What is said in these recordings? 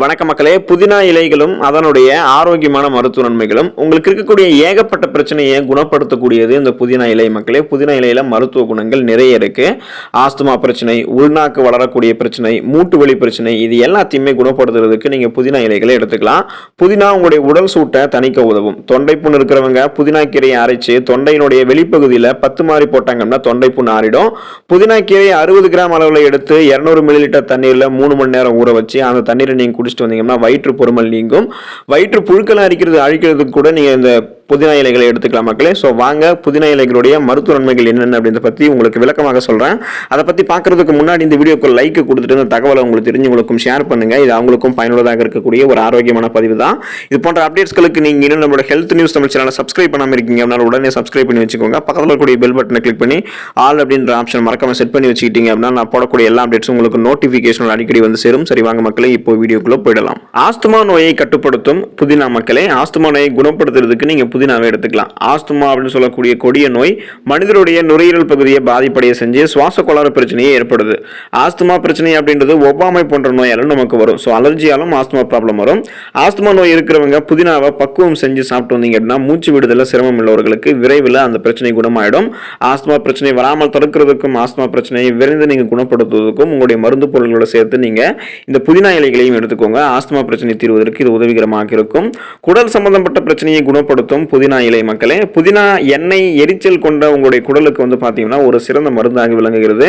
வணக்க மக்களே புதினா இலைகளும் அதனுடைய ஆரோக்கியமான மருத்துவ நன்மைகளும் உங்களுக்கு இருக்கக்கூடிய ஏகப்பட்ட பிரச்சனையை குணப்படுத்தக்கூடியது இந்த புதினா இலை மக்களே. புதினா இலையில மருத்துவ குணங்கள் நிறைய இருக்கு. ஆஸ்துமா பிரச்சனை உள்நாக்கு வளரக்கூடிய பிரச்சனை மூட்டு வலி பிரச்சனை இது எல்லாத்தையுமே குணப்படுத்துறதுக்கு நீங்க புதினா இலைகளை எடுத்துக்கலாம். புதினா உங்களுடைய உடல் சூட்டை தணிக்க உதவும். தொண்டை புண் இருக்கிறவங்க புதினா கீரையை அரைச்சு தொண்டையினுடைய வெளிப்பகுதியில் பத்து மாதிரி போட்டாங்கன்னா தொண்டை புண் ஆறிடும். புதினா கீரையை அறுபது கிராம் அளவில் எடுத்து இரநூறு மில்லி லிட்டர் தண்ணீரில் மூணு மணி நேரம் ஊற வச்சு அந்த தண்ணீரை நீங்கள் குடிச்சிட்டு வந்தீங்கன்னா வயிற்று பொறுமல் நீங்கும். வயிற்று புழுக்கள் அரிக்கிறது அழிக்கிறதுக்கு கூட நீங்கள் இந்த புதினா இலைகளை எடுத்துக்கலாம் மக்களே. ஸோ வாங்க புதினா இலைகளுடைய மருத்துவ நன்மைகள் என்னென்ன அப்படின்றத பற்றி உங்களுக்கு விளக்கமாக சொல்கிறேன் அதை பற்றி பார்க்குறதுக்கு முன்னாடி இந்த வீடியோக்கு லைக் கொடுத்துட்டு இந்த தகவலை உங்களுக்கு தெரிஞ்சவங்களுக்கும் ஷேர் பண்ணுங்கள் இது அவங்களுக்கும் பயனுள்ளதாக இருக்கக்கூடிய ஒரு ஆரோக்கியமான பதிவு தான். இது போன்ற அப்டேட்ஸ்களுக்கு நீங்கள் இன்னும் நம்மளோட ஹெல்த் நியூஸ் தமிழ் சேனலை சப்ஸ்கிரைப் பண்ணாமல் இருக்கீங்க அப்படின்னா உடனே சப்ஸ்கிரைப் பண்ணி வச்சுக்கோங்க. பக்கத்தில் இருக்கக்கூடிய பெல் பட்டனை கிளிக் பண்ணி ஆல் அப்படின்ற ஆப்ஷன் மறக்காமல் செட் பண்ணி வச்சுக்கிட்டீங்க அப்படின்னா நான் போடக்கூடிய எல்லா அப்டேட்ஸும் உங்களுக்கு நோட்டிஃபிகேஷன் அடிக்கடி வந்து சேரும். சரி வாங்க மக்களே இப்போ வீடியோக்குள்ளே போயிடலாம். ஆஸ்துமா நோயை கட்டுப்படுத்தும் புதினா மக்களே ஆஸ்துமா நோயை குணப்படுத்துறதுக்கு நீங்கள் புதினாவை எடுத்துக்கலாம். ஆஸ்துமா அப்படின்னு சொல்லக்கூடிய கொடிய நோய் மனிதருடைய நுரையீரல் பகுதியை பாதிப்படைய செஞ்சு சுவாச கோளாறு பிரச்சனையே ஏற்படுது. ஆஸ்துமா பிரச்சனை அப்படின்றது ஒவ்வாமை போன்ற நோயாலும் நமக்கு வரும். ஸோ அலர்ஜியாலும் ஆஸ்துமா ப்ராப்ளம் வரும். ஆஸ்துமா நோய் இருக்கிறவங்க புதினாவை பக்குவம் செஞ்சு சாப்பிட்டு வந்தீங்க அப்படின்னா மூச்சு விடுதல சிரமம் உள்ளவர்களுக்கு விரைவில் அந்த பிரச்சனை குணமாயிடும். ஆஸ்துமா பிரச்சனை வராமல் தடுக்கிறதுக்கும் ஆஸ்துமா பிரச்சனையை விரைந்து நீங்கள் குணப்படுத்துவதற்கும் உங்களுடைய மருந்து பொருள்களோட சேர்த்து நீங்கள் இந்த புதினா இலைகளையும் எடுத்துக்கோங்க. ஆஸ்துமா பிரச்சனை தீர்வதற்கு இது உதவிகரமாக இருக்கும். குடல் சம்பந்தப்பட்ட பிரச்சனையை குணப்படுத்தும் புதினா இலை மக்களே. புதினா எண்ணெய் எரிச்சல் கொண்ட உங்களுடைய குடலுக்கு வந்து பார்த்தீங்கன்னா ஒரு சிறந்த மருந்தாக விளங்குகிறது.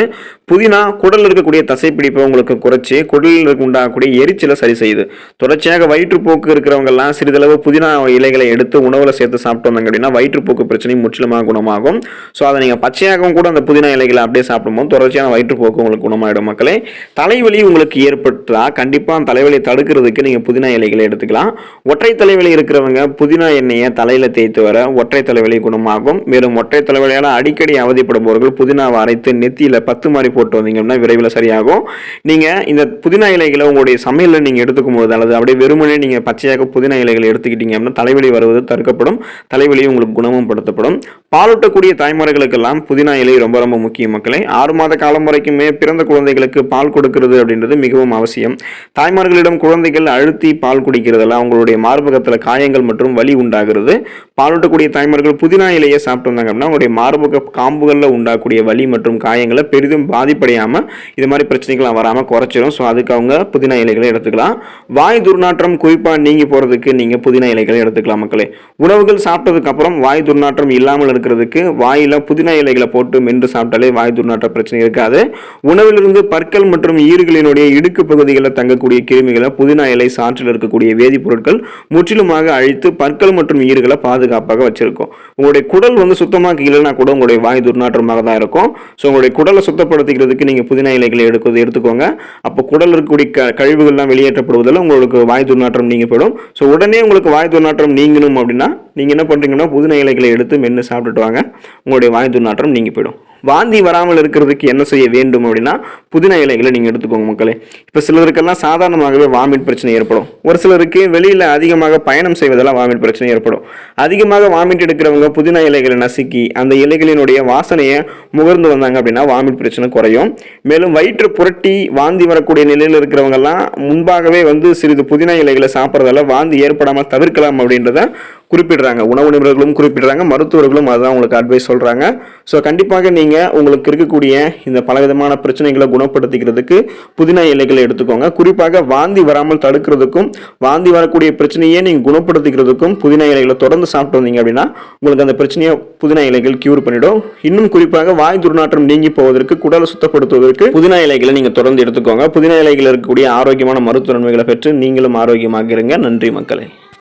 புதினா குடலில் இருக்கக்கூடிய தசைப்பிடிப்பை உங்களுக்கு குறைச்சி குடலில் உண்டாகக்கூடிய எரிச்சலை சரி செய்யுது. தொடர்ச்சியாக வயிற்றுப்போக்கு இருக்கிறவங்கெல்லாம் சிறிதளவு புதினா இலைகளை எடுத்து உணவில் சேர்த்து சாப்பிட்டு வந்தாங்க அப்படின்னா வயிற்றுப்போக்கு பிரச்சனை முற்றிலுமாக குணமாகும். ஸோ அதை நீங்கள் பச்சையாகவும் கூட அந்த புதினா இலைகளை அப்படியே சாப்பிடும்போது தொடர்ச்சியான வயிற்றுப்போக்கு உங்களுக்கு குணமாயிடும் மக்களே. தலைவலி உங்களுக்கு ஏற்பட்டால் கண்டிப்பாக அந்த தலைவலியை தடுக்கிறதுக்கு நீங்கள் புதினா இலைகளை எடுத்துக்கலாம். ஒற்றை தலைவலி இருக்கிறவங்க புதினா எண்ணெயை தலையில் தேய்த்து வர ஒற்றை தலைவலி குணமாகும். மேலும் ஒற்றை தலைவலியால் அடிக்கடி அவதிப்படுபவர்கள் புதினாவை அரைத்து நெத்தியில பத்து மாதிரி போட்டு வந்தீங்கன்னா விரைவில் சரியாகும். நீங்க இந்த புதினா இலைகளை உங்களுடைய சமையலில் நீங்க எடுத்துக்கும் போது அல்லது அப்படியே வெறுமனே நீங்க பச்சையாக புதினா இலைகளை எடுத்துக்கிட்டீங்க அப்படின்னா தலைவலி வருவது தடுக்கப்படும். தலைவலி உங்களுக்கு குணமும் படுத்தப்படும். பாலூட்டக்கூடிய தாய்மார்களுக்கெல்லாம் புதினா இலை ரொம்ப ரொம்ப முக்கிய மக்களே. ஆறு மாத காலம் வரைக்குமே பிறந்த குழந்தைகளுக்கு பால் கொடுக்கிறது அப்படின்றது மிகவும் அவசியம். தாய்மார்களிடம் குழந்தைகள் அழுத்தி பால் குடிக்கிறதெல்லாம் அவங்களுடைய மார்பகத்தில் காயங்கள் மற்றும் வலி உண்டாகிறது. பாலூட்டக்கூடிய தாய்மார்கள் புதினா இலையை சாப்பிட்டு வந்தாங்க அப்படின்னா அவங்களுடைய மார்பக காம்புகளில் உண்டாகக்கூடிய வலி மற்றும் காயங்களை பெரிதும் பாதிப்படையாமல் இது மாதிரி பிரச்சனைகள்லாம் வராமல் குறைச்சிரும். ஸோ அதுக்கு அவங்க புதினா இலைகளை எடுத்துக்கலாம். வாய் துர்நாற்றம் குறிப்பாக நீங்கி போகிறதுக்கு நீங்கள் புதினா இலைகளை எடுத்துக்கலாம் மக்களே. உணவுகள் சாப்பிட்டதுக்கப்புறம் வாய் துர்நாற்றம் இல்லாமல் இருக்கிறதுக்கு வாயில் புதினா இலைகளை போட்டு மென்று சாப்பிட்டாலே வாய் துர்நாற்ற பிரச்சனை இருக்காது. உணவிலிருந்து பற்கள் மற்றும் ஈறுகளினுடைய இடுக்கு பகுதிகளில் தங்கக்கூடிய கிருமிகளை புதினா இலை சாற்றில் இருக்கக்கூடிய வேதிப்பொருட்கள் முற்றிலுமாக அழித்து பற்கள் மற்றும் ஈறுகளை பாதுகாப்பாக வச்சுருக்கோம். உங்களுடைய குடல் வந்து சுத்தமாக இல்லைன்னா கூட உங்களுடைய வாய் துர்நாற்றமாக தான் இருக்கும். ஸோ உங்களுடைய குடலை சுத்தப்படுத்திக்கிறதுக்கு நீங்கள் புதினா இலைகளை எடுக்கிறது எடுத்துக்கோங்க. அப்போ குடல் இருக்கக்கூடிய க கழிவுகள்லாம் வெளியேற்றப்படுவதில் உங்களுக்கு வாய் துர்நாற்றம் நீங்கள் போயிடும் ஸோ உடனே உங்களுக்கு வாய் துர்நாற்றம் நீங்கணும் அப்படின்னா நீங்கள் என்ன பண்ணுறீங்கன்னா புதினா இலைகளை எடுத்து மென்று சாப்பிட்டுட்டு வாங்க. உங்களுடைய வாய் துர்நாற்றம் நீங்கள் போயிடும். வாந்தி வராமல் இருக்கிறதுக்கு என்ன செய்ய வேண்டும் அப்படின்னா புதினா இலைகளை நீங்கள் எடுத்துக்கோங்க மக்களே. இப்போ சிலருக்கெல்லாம் சாதாரணமாகவே வாமிட் பிரச்சனை ஏற்படும். ஒரு சிலருக்கு வெளியில் அதிகமாக பயணம் செய்வதெல்லாம் வாமிட் பிரச்சனை ஏற்படும். அதிகமாக வாமிட் எடுக்கிறவங்க புதினா இலைகளை நசுக்கி அந்த இலைகளினுடைய வாசனையை முகர்ந்து வந்தாங்க அப்படின்னா வாமிட் பிரச்சனை குறையும். மேலும் வயிற்று புரட்டி வாந்தி வரக்கூடிய நிலையில் இருக்கிறவங்கெல்லாம் முன்பாகவே வந்து சிறிது புதினா இலைகளை சாப்பிட்றதால வாந்தி ஏற்படாமல் தவிர்க்கலாம் அப்படின்றத குறிப்பிடுறாங்க. உணவு நிபுணர்களும் குறிப்பிடுறாங்க. மருத்துவர்களும் அதுதான் உங்களுக்கு அட்வைஸ் சொல்கிறாங்க ஸோ கண்டிப்பாக நீங்கள் உங்களுக்கு இருக்கக்கூடிய இந்த பலவிதமான பிரச்சனைகளை குணப்படுத்திக்கிறதுக்கு புதினா இலைகளை எடுத்துக்கோங்க. குறிப்பாக வாந்தி வராமல் தடுக்கிறதுக்கும் வாந்தி வரக்கூடிய பிரச்சனையே நீங்கள் குணப்படுத்திக்கிறதுக்கும் புதினா இலைகளை தொடர்ந்து சாப்பிட்டு வந்தீங்க அப்படின்னா உங்களுக்கு அந்த பிரச்சனையை புதினா இலைகள் கியூர் பண்ணிவிடும் இன்னும் குறிப்பாக வாய் துர்நாற்றம் நீங்கி போவதற்கு குடலை சுத்தப்படுத்துவதற்கு புதினா இலைகளை நீங்கள் தொடர்ந்து எடுத்துக்கோங்க. புதினா இலைகளில் இருக்கக்கூடிய ஆரோக்கியமான மருத்துவ நன்மைகளை பெற்று நீங்களும் ஆரோக்கியமாக இருங்க நன்றி மக்களே.